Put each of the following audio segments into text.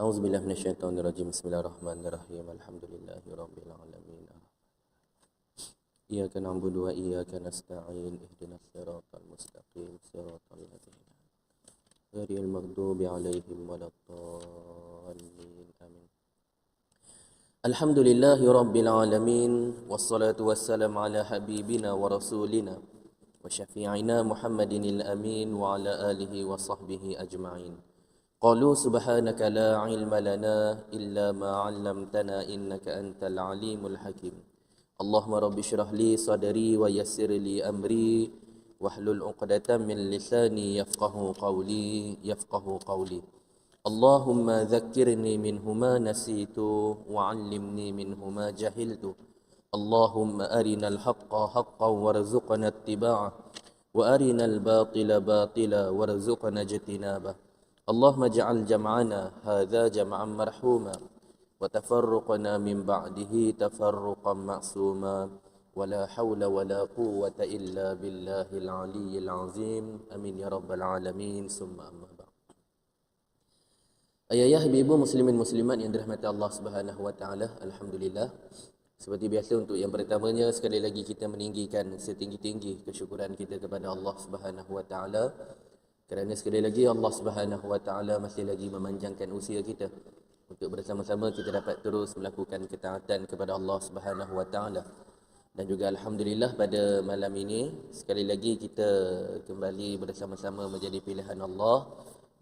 أعوذ بالله من الشيطان الرجيم. بسم الله الرحمن الرحيم. الحمد لله رب العالمين. إياك نعبد وإياك نستعين. اهدنا الصراط المستقيم. صراط الذين غير المغضوب عليهم ولا الضالين. آمين. الحمد لله رب العالمين والصلاة والسلام على حبيبنا ورسولنا وشفيعنا محمد الأمين وعلى آله وصحبه أجمعين. قالوا سبحانك لا علم لنا إلا ما علمتنا إنك أنت العليم الحكيم اللهم رب اشرح لي صدري ويسر لي أمري واحلل عقدة من لساني يفقه قولي يفقه قولي اللهم ذكرني منه ما نسيت وعلمني منه ما جهلت اللهم أرنا الحق حقا وارزقنا اتباعه وأرنا الباطل باطلا وارزقنا اجتنابه اللهم اجعل جمعنا هذا جمعا مرحوما وتفرقنا من بعده تفرقا معصوما ولا حول ولا قوة إلا بالله العلي العظيم أمين يا رب العالمين ثم أما بعد Ayah-ayah, ibu-ibu, muslimin muslimat yang dirahmati Allah Subhanahu wa taala, alhamdulillah. Seperti biasa untuk yang pertamanya sekali lagi kita meninggikan setinggi-tinggi kesyukuran kita kepada Allah Subhanahu wa taala kerana sekali lagi Allah Subhanahu wa taala masih lagi memanjangkan usia kita untuk bersama-sama kita dapat terus melakukan ketaatan kepada Allah Subhanahu wa taala. Dan juga alhamdulillah pada malam ini sekali lagi kita kembali bersama-sama menjadi pilihan Allah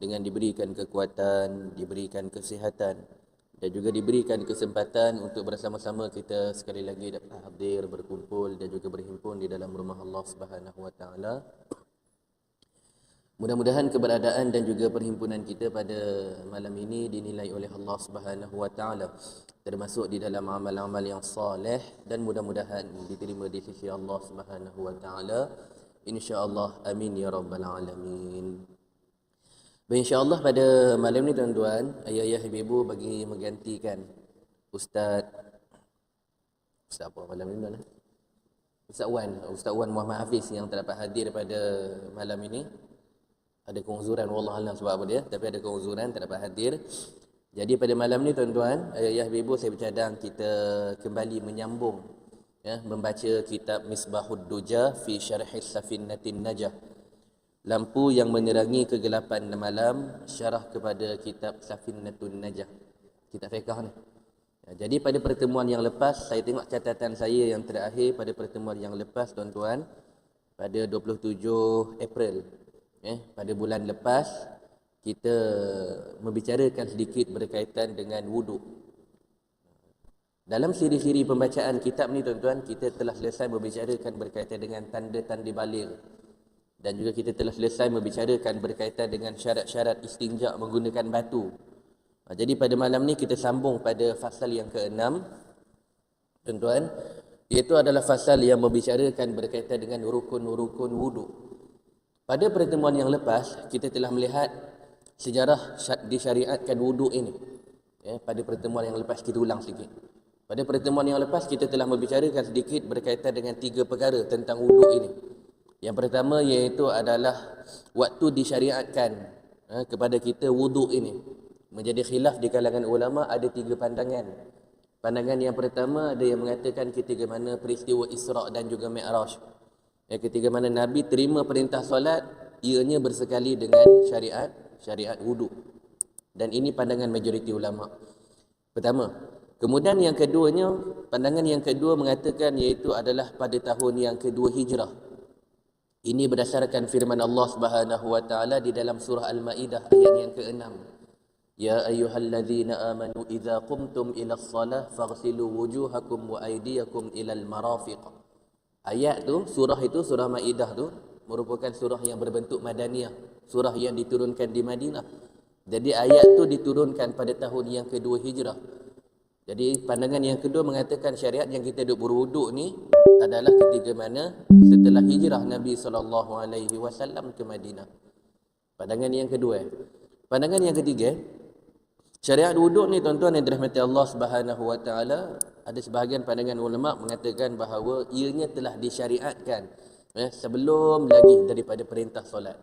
dengan diberikan kekuatan, diberikan kesihatan dan juga diberikan kesempatan untuk bersama-sama kita sekali lagi dapat hadir, berkumpul dan juga berhimpun di dalam rumah Allah Subhanahu wa taala. Mudah-mudahan keberadaan dan juga perhimpunan kita pada malam ini dinilai oleh Allah Subhanahu wa taala termasuk di dalam amal-amal yang soleh dan mudah-mudahan diterima di sisi Allah Subhanahu wa taala. Insya-Allah amin ya rabbal alamin. Baik insya-Allah pada malam ni tuan-tuan, ayah-ayah ibu-ibu bagi menggantikan Ustaz Ustaz apa malam ni tuan? Ustaz Wan, Ustaz Wan Muhammad Hafiz yang terdapat hadir pada malam ini. Ada keuzuran wallah alam sebab apa dia, tapi ada keuzuran terdapat hadir. Jadi pada malam ni tuan-tuan, ayah-ayah ibu-ibu saya bercadang kita kembali menyambung ya, membaca kitab Misbahud Duja fi Syarh Safinnatin Najah. Lampu yang menerangi kegelapan malam syarah kepada kitab Safinnatun Najah. Kitab fiqh ni. Ya, jadi pada pertemuan yang lepas saya tengok catatan saya yang terakhir pada pertemuan yang lepas tuan-tuan pada 27 April eh pada bulan lepas kita membicarakan sedikit berkaitan dengan wuduk dalam siri-siri pembacaan kitab ni tuan-tuan kita telah selesai membicarakan berkaitan dengan tanda-tanda baligh dan juga kita telah selesai membicarakan berkaitan dengan syarat-syarat istinja menggunakan batu. Ha, jadi pada malam ni kita sambung pada fasal yang keenam. Tuan-tuan, iaitu adalah fasal yang membicarakan berkaitan dengan rukun-rukun wudu. Pada pertemuan yang lepas, kita telah melihat sejarah disyariatkan wudu ini. Ya, pada pertemuan yang lepas kita ulang sedikit. Pada pertemuan yang lepas kita telah membicarakan sedikit berkaitan dengan tiga perkara tentang wudu ini. Yang pertama iaitu adalah waktu disyariatkan ha, kepada kita wuduk ini. Menjadi khilaf di kalangan ulama ada tiga pandangan. Pandangan yang pertama ada yang mengatakan ketika mana peristiwa Isra' dan juga Mi'raj. Yang ketiga mana Nabi terima perintah solat ianya bersekali dengan syariat syariat wuduk. Dan ini pandangan majoriti ulama. Pertama, kemudian yang keduanya pandangan yang kedua mengatakan iaitu adalah pada tahun yang kedua hijrah ini berdasarkan firman Allah Subhanahu wa taala di dalam surah Al-Maidah ayat yang ke-6. Ya ayyuhalladzina amanu idza qumtum ila shalah faghsilu wujuhakum wa aydiyakum ila al-marafiq. Ayat tu surah itu surah Maidah tu merupakan surah yang berbentuk madaniyah, surah yang diturunkan di Madinah. Jadi ayat tu diturunkan pada tahun yang kedua hijrah. Jadi pandangan yang kedua mengatakan syariat yang kita duk berwuduk ni adalah ketika mana setelah hijrah Nabi sallallahu alaihi wasallam ke Madinah. Pandangan yang kedua. Pandangan yang ketiga, syariat wuduk ni tuan-tuan yang dirahmati Allah Subhanahu wa taala, ada sebahagian pandangan ulama mengatakan bahawa ianya telah disyariatkan eh, sebelum lagi daripada perintah solat.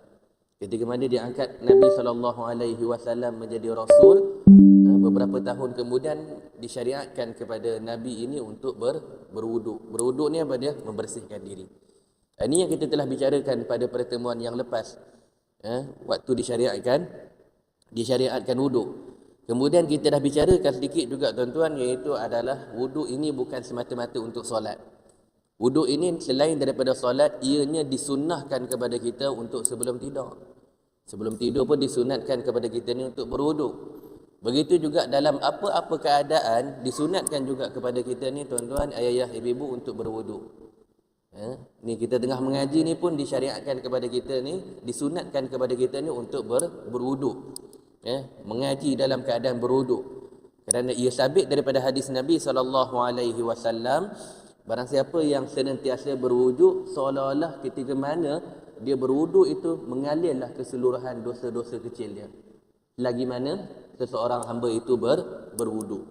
Ketika mana diangkat Nabi sallallahu alaihi wasallam menjadi rasul, eh, beberapa tahun kemudian disyariatkan kepada Nabi ini untuk ber, berwuduk. Berwuduk ni apa dia? Membersihkan diri. Ini yang kita telah bicarakan pada pertemuan yang lepas. Ya, waktu disyariatkan, disyariatkan wuduk. Kemudian kita dah bicarakan sedikit juga tuan-tuan iaitu adalah wuduk ini bukan semata-mata untuk solat. Wuduk ini selain daripada solat, ianya disunnahkan kepada kita untuk sebelum tidur. Sebelum tidur pun disunatkan kepada kita ni untuk berwuduk. Begitu juga dalam apa-apa keadaan disunatkan juga kepada kita ni tuan-tuan, ayah-ayah, ibu-ibu untuk berwuduk. Ya, ni kita tengah mengaji ni pun disyariatkan kepada kita ni, disunatkan kepada kita ni untuk ber, berwuduk. Ya, mengaji dalam keadaan berwuduk. Kerana ia sabit daripada hadis Nabi sallallahu alaihi wasallam, barang siapa yang senantiasa berwuduk seolah-olah ketika mana dia berwuduk itu mengalirlah keseluruhan dosa-dosa kecil dia. Lagi mana seseorang hamba itu ber, berwuduk.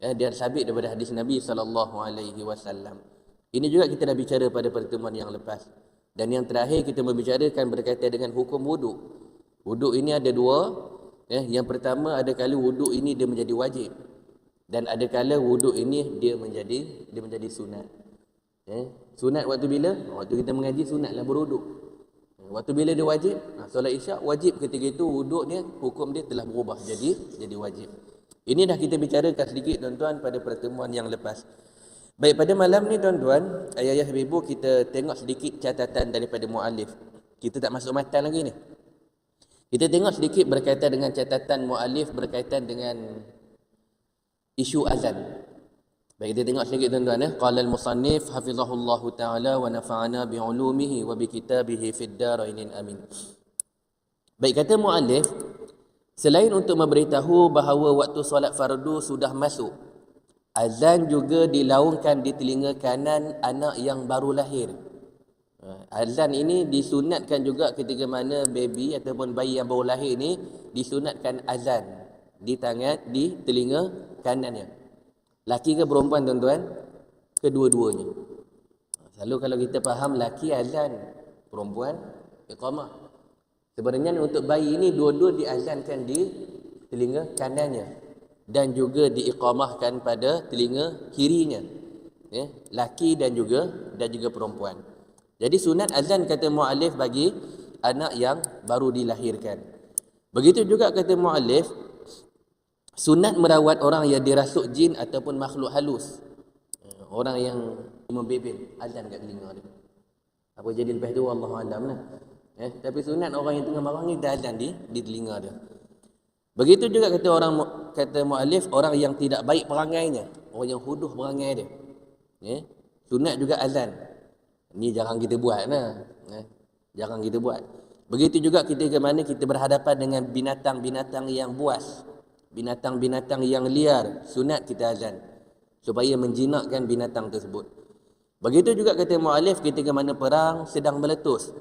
Ya, dia sabit daripada hadis Nabi sallallahu alaihi wasallam. Ini juga kita dah bicara pada pertemuan yang lepas. Dan yang terakhir kita membicarakan berkaitan dengan hukum wuduk. Wuduk ini ada dua. Ya, yang pertama ada kala wuduk ini dia menjadi wajib. Dan ada kala wuduk ini dia menjadi dia menjadi sunat. Ya, sunat waktu bila? Waktu kita mengaji sunatlah berwuduk. Waktu bila dia wajib? Ha, solat isyak wajib ketika itu wuduk dia hukum dia telah berubah jadi jadi wajib. Ini dah kita bicarakan sedikit tuan-tuan pada pertemuan yang lepas. Baik pada malam ni tuan-tuan, ayah-ayah ibu kita tengok sedikit catatan daripada muallif. Kita tak masuk matan lagi ni. Kita tengok sedikit berkaitan dengan catatan muallif berkaitan dengan isu azan. Baik kita tengok sedikit tuan-tuan ya. Qala al-musannif hafizahullah taala wa nafa'ana bi 'ulumihi wa bi kitabihi fid darain amin. Baik kata muallif selain untuk memberitahu bahawa waktu solat fardu sudah masuk Azan juga dilaungkan di telinga kanan anak yang baru lahir. Ha, azan ini disunatkan juga ketika mana baby ataupun bayi yang baru lahir ini disunatkan azan di tangan di telinga kanannya. Laki ke perempuan tuan-tuan? Kedua-duanya. Selalu kalau kita faham laki azan, perempuan iqamah. Sebenarnya untuk bayi ini dua-dua diazankan di telinga kanannya dan juga diiqamahkan pada telinga kirinya ya laki dan juga dan juga perempuan jadi sunat azan kata muallif bagi anak yang baru dilahirkan begitu juga kata muallif sunat merawat orang yang dirasuk jin ataupun makhluk halus ya, orang yang membebel azan kat telinga dia apa jadi lepas tu Allah alam lah eh, tapi sunat orang yang tengah marah ni dah azan di di telinga dia Begitu juga kata orang kata mualif orang yang tidak baik perangainya, orang yang huduh perangai dia. Ya. Sunat juga azan. Ini jangan kita buat nah. Ya. Jangan kita buat. Begitu juga kita ke mana kita berhadapan dengan binatang-binatang yang buas. Binatang-binatang yang liar, sunat kita azan supaya menjinakkan binatang tersebut. Begitu juga kata mualif kita ke mana perang sedang meletus.